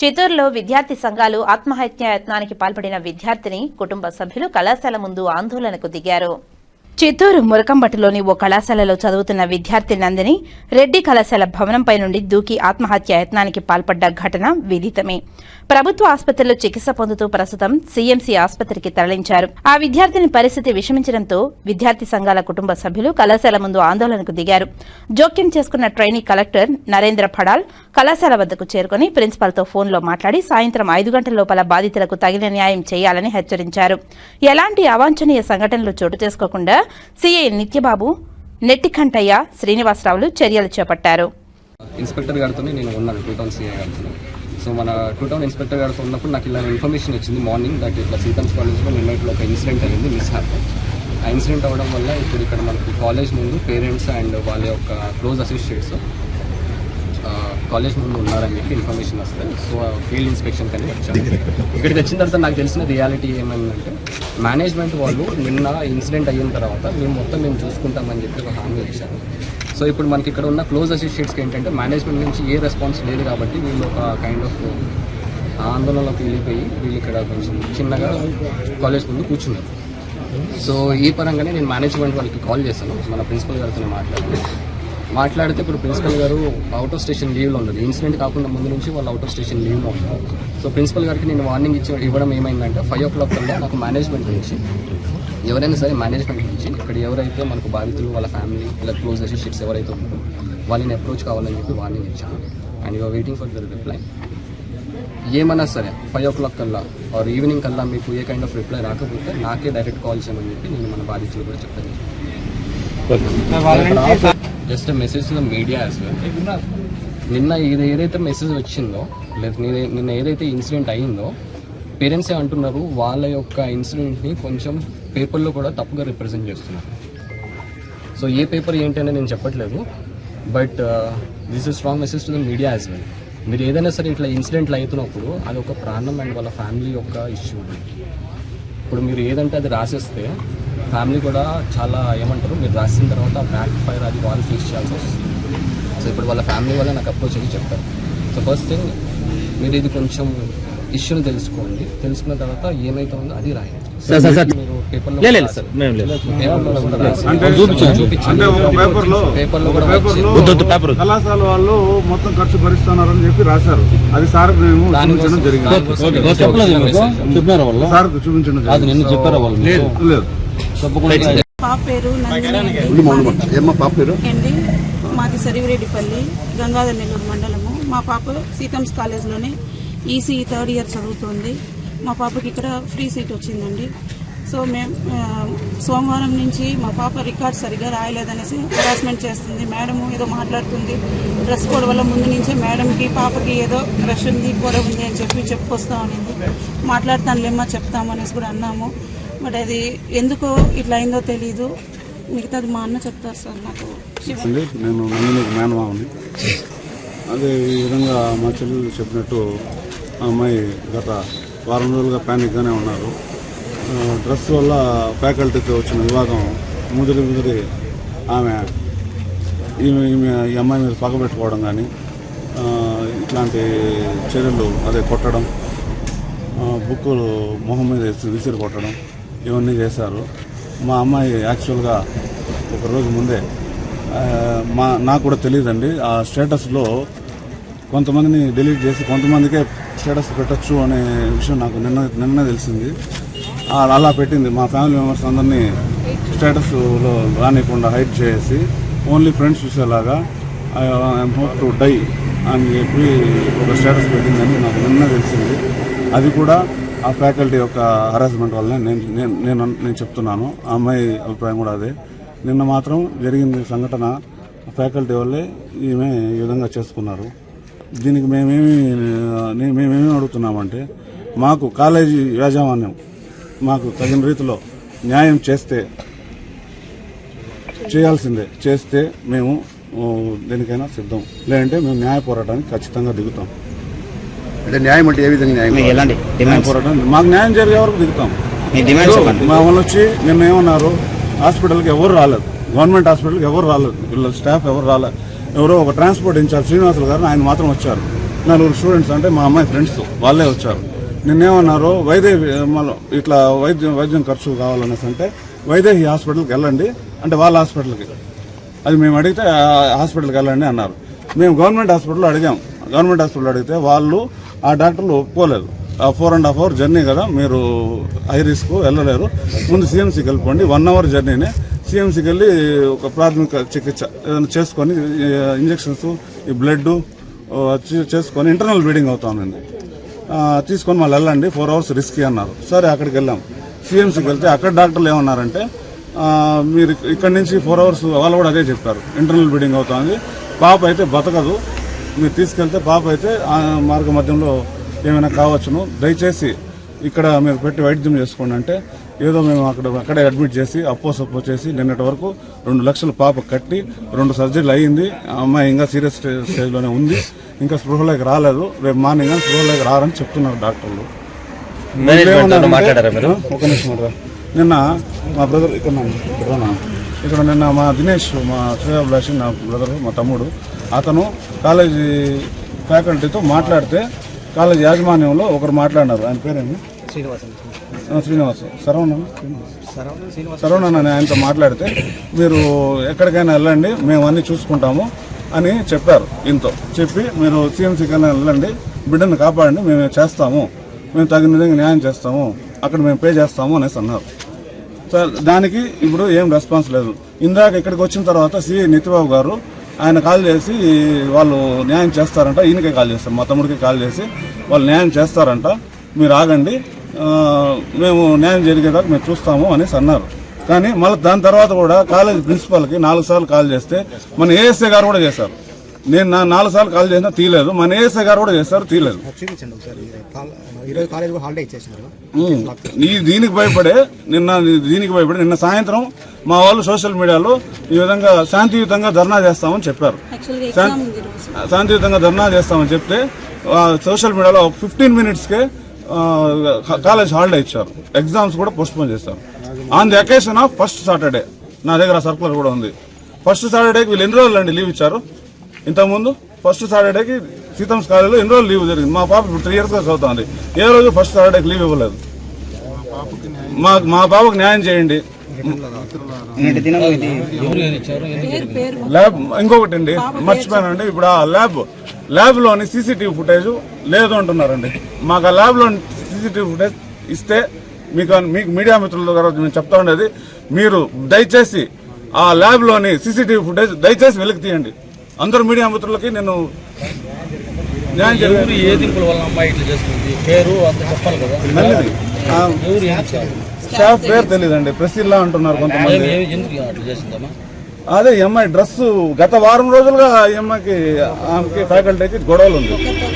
చిత్తూరులో విద్యార్థి సంఘాలు ఆత్మహత్య యత్నానికి పాల్పడిన విద్యార్థిని కుటుంబ సభ్యులు కళాశాల ముందు ఆందోళనకు దిగారు. చిత్తూరు మురకంబట్టులోని ఓ కళాశాలలో చదువుతున్న విద్యార్థి నందిని రెడ్డి కళాశాల భవనంపై నుండి దూకి ఆత్మహత్య యత్నానికి పాల్పడ్డ ఘటన విదితమే. ప్రభుత్వ ఆసుపత్రిలో చికిత్స పొందుతూ ప్రస్తుతం సీఎంసీ ఆసుపత్రికి తరలించారు. ఆ విద్యార్థిని పరిస్థితి విషమించడంతో విద్యార్థి సంఘాల కుటుంబ సభ్యులు కళాశాల ముందు ఆందోళనకు దిగారు. జోక్యం చేసుకున్న ట్రైనీ కలెక్టర్ నరేంద్ర ఫడాల్ కళాశాల వద్దకు చేరుకుని ప్రిన్సిపాల్తో ఫోన్లో మాట్లాడి సాయంత్రం ఐదు గంటల లోపల బాధితులకు తగిన న్యాయం చేయాలని హెచ్చరించారు. ఎలాంటి అవాంఛనీయ సంఘటనలు చోటు చేసుకోకుండా సిఐ నిత్యబాబు నెట్టికంటయ్య శ్రీనివాసరావులు చర్యలు చేపట్టారు. ఇన్స్పెక్టర్ గారితో నేను ఉన్నాను టూ టౌన్ సిఐ గారితో. సో మన టూ టౌన్ ఇన్స్పెక్టర్ గారితో ఉన్నప్పుడు నాకు ఇలా ఇన్ఫర్మేషన్ వచ్చింది మార్నింగ్ దట్ ఇట్లా సీతమ్స్ కాలేజ్లో నిన్నట్లో ఒక ఇన్సిడెంట్ అయింది మిస్ హ్యాప్ ఆ ఇన్సిడెంట్ అవ్వడం వల్ల ఇప్పుడు ఇక్కడ మనకి కాలేజ్ ముందు పేరెంట్స్ అండ్ వాళ్ళ యొక్క క్లోజ్ అసోసియేట్స్ కాలేజ్ ముందు ఉన్నారని చెప్పి ఇన్ఫర్మేషన్ వస్తే సో ఫీల్డ్ ఇన్స్పెక్షన్ కానీ వచ్చాను ఇక్కడికి వచ్చిన తర్వాత నాకు తెలిసిన రియాలిటీ ఏమైందంటే మేనేజ్మెంట్ వాళ్ళు నిన్న ఇన్సిడెంట్ అయిన తర్వాత మేము మొత్తం మేము చూసుకుంటామని చెప్పి ఒక హామీ ఇచ్చాను సో ఇప్పుడు మనకి ఇక్కడ ఉన్న క్లోజ్ అసోసియేట్స్కి ఏంటంటే మేనేజ్మెంట్ నుంచి ఏ రెస్పాన్స్ లేదు కాబట్టి వీళ్ళు ఒక కైండ్ ఆఫ్ ఆందోళనలోకి వెళ్ళిపోయి వీళ్ళు ఇక్కడ కొంచెం చిన్నగా కాలేజ్ ముందు కూర్చున్నారు. సో ఈ పరంగానే నేను మేనేజ్మెంట్ వాళ్ళకి కాల్ చేశాను. మన ప్రిన్సిపల్ గారితో మాట్లాడాను. మాట్లాడితే ఇప్పుడు ప్రిన్సిపల్ గారు అవుట్ ఆఫ్ స్టేషన్ లీవ్లో ఉన్నారు. ఇన్సిడెంట్ కాకుండా ముందు నుంచి వాళ్ళు అవుట్ ఆఫ్ స్టేషన్ లీవ్లో ఉన్నారు. సో ప్రిన్సిపల్ గారికి నేను వార్నింగ్ ఇచ్చి ఇవ్వడం ఏమైందంటే ఫైవ్ ఓ క్లాక్ కల్లా నాకు మేనేజ్మెంట్ నుంచి ఎవరైనా సరే మేనేజ్మెంట్ నుంచి ఇక్కడ ఎవరైతే మనకు బాధితులు వాళ్ళ ఫ్యామిలీ ఇలా క్లోజ్ అసోసియేట్స్ ఎవరైతే ఉన్నారో వాళ్ళని అప్రోచ్ కావాలని చెప్పి వార్నింగ్ ఇచ్చాను. And you're waiting for the reply ఏమన్నా సరే ఫైవ్ ఓ క్లాక్ కల్లా ఆర్ ఈవినింగ్ కల్లా మీకు ఏ కైండ్ ఆఫ్ రిప్లై రాకపోతే నాకే డైరెక్ట్ కాల్ చేయమని చెప్పి నేను మన బాధితులు కూడా చెప్తాను just message to the media as well నిన్న ఇది ఏదైతే మెసేజ్ వచ్చిందో లేదా నిన్న- నిన్న ఏదైతే ఇన్సిడెంట్ అయ్యిందో పేరెంట్సే అంటున్నారు వాళ్ళ యొక్క ఇన్సిడెంట్ని కొంచెం పేపర్లో కూడా తప్పుగా రిప్రజెంట్ చేస్తున్నారు. సో ఏ పేపర్ ఏంటనే నేను చెప్పట్లేదు but this is strong message to the media as well మీరు ఏదైనా సరే ఇట్లా ఇన్సిడెంట్లు అవుతున్నప్పుడు అది ఒక ప్రాణం అండ్ వాళ్ళ ఫ్యామిలీ యొక్క ఇష్యూ ఇప్పుడు మీరు ఏదంటే అది రాసేస్తే ఫ్యామిలీ కూడా చాలా ఏమంటారు? మీరు రాసిన తర్వాత బ్యాక్ ఫైర్ అది వాళ్ళు ఫేస్ చేయాల్సి వస్తుంది. సో ఇప్పుడు వాళ్ళ ఫ్యామిలీ వల్ల నాకు అప్రోచ్ అయ్యి చెప్తారు సో ఫస్ట్ థింగ్ మీరు ఇది కొంచెం ఇష్యూని తెలుసుకోండి. తెలుసుకున్న తర్వాత ఏమైతే ఉందో అది రాయండి. కళాశాల వాళ్ళు మొత్తం ఖర్చు భరిస్తున్నారని చెప్పి రాశారు. అది సార్ మేము చూపించడం జరిగింది. సార్ చూపించడం. లేదు. పాప పేరు ఏమ్మా పాప పేరు? అండి. మాది సరివిరెడ్డిపల్లి గంగాధర నెల్లూరు మండలము. మా పాప సీతమ్స్ కాలేజ్లోనే ఈసీ థర్డ్ ఇయర్ చదువుతోంది. మా పాపకి ఇక్కడ ఫ్రీ సీట్ వచ్చిందండి. సో మేము సోమవారం నుంచి మా పాప రికార్డ్ సరిగా రాయలేదనేసి హరాస్మెంట్ చేస్తుంది. మేడము ఏదో మాట్లాడుతుంది. డ్రెస్ కోడ్ వల్ల ముందు నుంచే మేడంకి పాపకి ఏదో క్రష్ ఉంది గొడవ ఉంది అని చెప్పి చెప్పుకొస్తా ఉన్నింది. మాట్లాడతానులేమ్మా చెప్తాము అనేసి కూడా అన్నాము. బట్ అది ఎందుకో ఇట్లా అయిందో తెలీదు. మిగతాది మా అన్న చెప్తారు సార్ నాకు. నేను నందిని అదే ఈ విధంగా మా చెల్లెలు చెప్పినట్టు ఆ అమ్మాయి గత వారం రోజులుగా ప్యానిక్గానే ఉన్నారు. డ్రెస్ వల్ల ఫ్యాకల్టీతో వచ్చిన వివాదం ముదిరి ముదిరి ఆమె ఈమె ఈమె ఈ అమ్మాయి మీద పగబెట్టుకోవడం కానీ ఇట్లాంటి చర్యలు అదే కొట్టడం బుక్కులు మొహం మీద వేసి విసిరి కొట్టడం ఇవన్నీ చేశారు. మా అమ్మాయి యాక్చువల్గా ఒక రోజు ముందే మా నాకు కూడా తెలియదండి. ఆ స్టేటస్లో కొంతమందిని డిలీట్ చేసి కొంతమందికే స్టేటస్ పెట్టచ్చు అనే విషయం నాకు నిన్న నిన్న తెలిసింది. అలా పెట్టింది. మా ఫ్యామిలీ మెంబర్స్ అందరినీ స్టేటస్లో రానికుండా హైడ్ చేసి ఓన్లీ ఫ్రెండ్స్ చూసేలాగా ఐఎమ్ హోప్ టు డై అని చెప్పి ఒక స్టేటస్ పెట్టిందని నాకు నిన్న తెలిసింది. అది కూడా ఆ ఫ్యాకల్టీ యొక్క హరాస్మెంట్ వల్లనే నేను నేను నేను నేను చెప్తున్నాను. ఆ అమ్మాయి అభిప్రాయం కూడా అదే. నిన్న మాత్రం జరిగింది సంఘటన ఫ్యాకల్టీ వల్లే ఈమె ఈ విధంగా చేసుకున్నారు. దీనికి మేమేమి మేమేమి అడుగుతున్నామంటే మాకు కాలేజీ యాజమాన్యం మాకు తగిన రీతిలో న్యాయం చేస్తే చేయాల్సిందే చేస్తే మేము దేనికైనా సిద్ధం. లేదంటే మేము న్యాయ పోరాటానికి ఖచ్చితంగా దిగుతాం. అంటే న్యాయం అంటే ఏ విధంగా న్యాయం మీకు ఎలాంటి న్యాయ డిమాండ్స్ పోరాటం. మాకు న్యాయం జరిగే వరకు దిగుతాం. మీ డిమాండ్స్ చెప్పండి. మా వాళ్ళు వచ్చి నిన్న ఏమన్నారు? హాస్పిటల్కి ఎవరు రాలేదు. గవర్నమెంట్ హాస్పిటల్కి ఎవరు రాలేదు. వీళ్ళ స్టాఫ్ ఎవరు రాలేదు ఎవరో ఒక ట్రాన్స్పోర్ట్ ఇన్ఛార్జ్ శ్రీనివాసులు గారు ఆయన మాత్రం వచ్చారు. నలుగురు స్టూడెంట్స్ అంటే మా అమ్మాయి ఫ్రెండ్స్ వాళ్ళే వచ్చారు. నిన్నేమన్నారు? వైదేహి ఇట్లా వైద్యం వైద్యం ఖర్చు కావాలనేసి అంటే వైదేహి హాస్పిటల్కి వెళ్ళండి. అంటే వాళ్ళ హాస్పిటల్కి. అది మేము అడిగితే హాస్పిటల్కి వెళ్ళండి అన్నారు. మేము గవర్నమెంట్ హాస్పిటల్లో అడిగాం. గవర్నమెంట్ హాస్పిటల్ అడిగితే వాళ్ళు ఆ డాక్టర్లు ఒప్పుకోలేదు. Four and half hour journey కదా మీరు హై రిస్క్ వెళ్ళలేరు. ముందు సిఎంసీకి వెళ్ళిపోండి. వన్ అవర్ జర్నీనే సీఎంసీకి వెళ్ళి ఒక ప్రాథమిక చికిత్స ఏదైనా చేసుకొని ఇంజక్షన్స్ ఈ బ్లడ్ చేసుకొని ఇంటర్నల్ బ్లీడింగ్ అవుతానండి తీసుకొని మళ్ళీ వెళ్ళండి. ఫోర్ అవర్స్ రిస్కీ అన్నారు. సరే అక్కడికి వెళ్ళాం. సిఎంసీకి వెళ్తే అక్కడ డాక్టర్లు ఏమన్నారంటే మీరు ఇక్కడ నుంచి ఫోర్ అవర్స్ వాళ్ళు కూడా అదే చెప్పారు. ఇంటర్నల్ బ్లీడింగ్ అవుతుంది. పాప అయితే బతకదు. మీరు తీసుకెళ్తే పాప అయితే ఆ మార్గ మధ్యంలో ఏమైనా కావచ్చును. దయచేసి ఇక్కడ మీరు పెట్టి వైద్యం చేసుకోండి అంటే ఏదో మేము అక్కడ అక్కడే అడ్మిట్ చేసి అప్పో సప్పో చేసి నిన్నటి వరకు రెండు లక్షలు పాప కట్టి రెండు సర్జరీలు అయ్యింది. అమ్మాయి ఇంకా సీరియస్ స్టే- స్టేజ్లోనే ఉంది. ఇంకా స్పృహలోకి రాలేదు. రేపు మార్నింగ్ కానీ స్పృహలోకి రారని చెప్తున్నారు డాక్టర్లు. ఒక నిమిషం. నిన్న మా బ్రదర్ ఇక్కడ. ఇక్కడ నిన్న మా దినేష్ మా శ్రేయాభిలాషి నా బ్రదర్ మా తమ్ముడు అతను కాలేజీ ఫ్యాకల్టీతో మాట్లాడితే కాలేజీ యాజమాన్యంలో ఒకరు మాట్లాడినారు. ఆయన పేరేమి ఆ, శ్రీనివాస్. సరవణ సరవణ అని ఆయనతో మాట్లాడితే మీరు ఎక్కడికైనా వెళ్ళండి మేము అన్ని చూసుకుంటాము అని చెప్పారు ఇంతో చెప్పి మీరు సీఎంసీకి వెళ్ళండి బిడ్డను కాపాడండి మేము చేస్తాము. మేము తగిన విధంగా న్యాయం చేస్తాము. అక్కడ మేము పే చేస్తాము అనేసి అన్నారు. దానికి ఇప్పుడు ఏం రెస్పాన్స్ లేదు. ఇందాక ఇక్కడికి వచ్చిన తర్వాత సిఐ నితిబాబు గారు ఆయన కాల్ చేసి వాళ్ళు న్యాయం చేస్తారంట ఈయనకే కాల్ చేస్తారు మా తమ్ముడికి కాల్ చేసి వాళ్ళు న్యాయం చేస్తారంట మీరు ఆగండి మేము న్యాయం జరిగేదాకా మేము చూస్తాము అనేసి అన్నారు. కానీ మళ్ళీ దాని తర్వాత కూడా కాలేజ్ ప్రిన్సిపాల్కి నాలుగు సార్లు కాల్ చేస్తే మన ఏఎస్ఏ గారు కూడా చేశారు. నేను నా నాలుగు సార్లు కాల్ చేసినా తీయలేదు. మన ఏఎస్ఐ గారు కూడా చేస్తారు తీయలేదు. ఈ దీనికి భయపడే నిన్న దీనికి భయపడి నిన్న సాయంత్రం మా వాళ్ళు సోషల్ మీడియాలో ఈ విధంగా శాంతియుతంగా ధర్నా చేస్తామని చెప్పారు. శాంతియుతంగా ధర్నా చేస్తామని చెప్తే సోషల్ మీడియాలో ఫిఫ్టీన్ మినిట్స్కే కాలేజ్ హాలిడే ఇచ్చారు. ఎగ్జామ్స్ కూడా పోస్ట్పోన్ చేస్తారు. On the occasion of first Saturday నా దగ్గర సర్కులర్ కూడా ఉంది. ఫస్ట్ సాటర్డేకి వీళ్ళు ఎన్ని రోజులు అండి లీవ్ ఇచ్చారు? ఇంతకుముందు ఫస్ట్ సాటర్డేకి సీతమ్స్ కాలేజీలో ఎన్ని రోజులు లీవ్ జరిగింది. మా పాప ఇప్పుడు త్రీ ఇయర్స్గా చదువుతుంది. ఏ రోజు ఫస్ట్ సాటర్డేకి లీవ్ ఇవ్వలేదు. మా మా బాబుకు న్యాయం చేయండి. ల్యాబ్ ఇంకొకటి అండి మర్చిపోయానండి. ఇప్పుడు ఆ ల్యాబ్ ల్యాబ్లోని సీసీటీవీ ఫుటేజ్ లేదు అంటున్నారండి. మాకు ఆ ల్యాబ్లో సీసీటీవీ ఫుటేజ్ ఇస్తే మీకు మీకు మీడియా మిత్రుల ద్వారా నేను చెప్తా ఉండేది మీరు దయచేసి ఆ ల్యాబ్లోని సీసీటీవీ ఫుటేజ్ దయచేసి వెలికి తీయండి. అందరు మీడియా మిత్రులకి నేను న్యాయం జరిగింది. ఏ దింపుల వల్ల అమ్మాయి ఇట్లా చేస్తుంది? పేరు అంత చెప్పాలి కదా. ఎవరు ఏం చేశారు? స్టాఫ్ పేరు తెలియదండి ప్రెసిల్లా అంటున్నారు కొంతమంది. ఏం- ఎందుకు అట్లా చేసిందమ్మా అదే ఈ అమ్మాయి డ్రెస్ గత వారం రోజులుగా ఈ అమ్మాయికి ఆమెకి ఫ్యాకల్టీకి గొడవలు ఉంది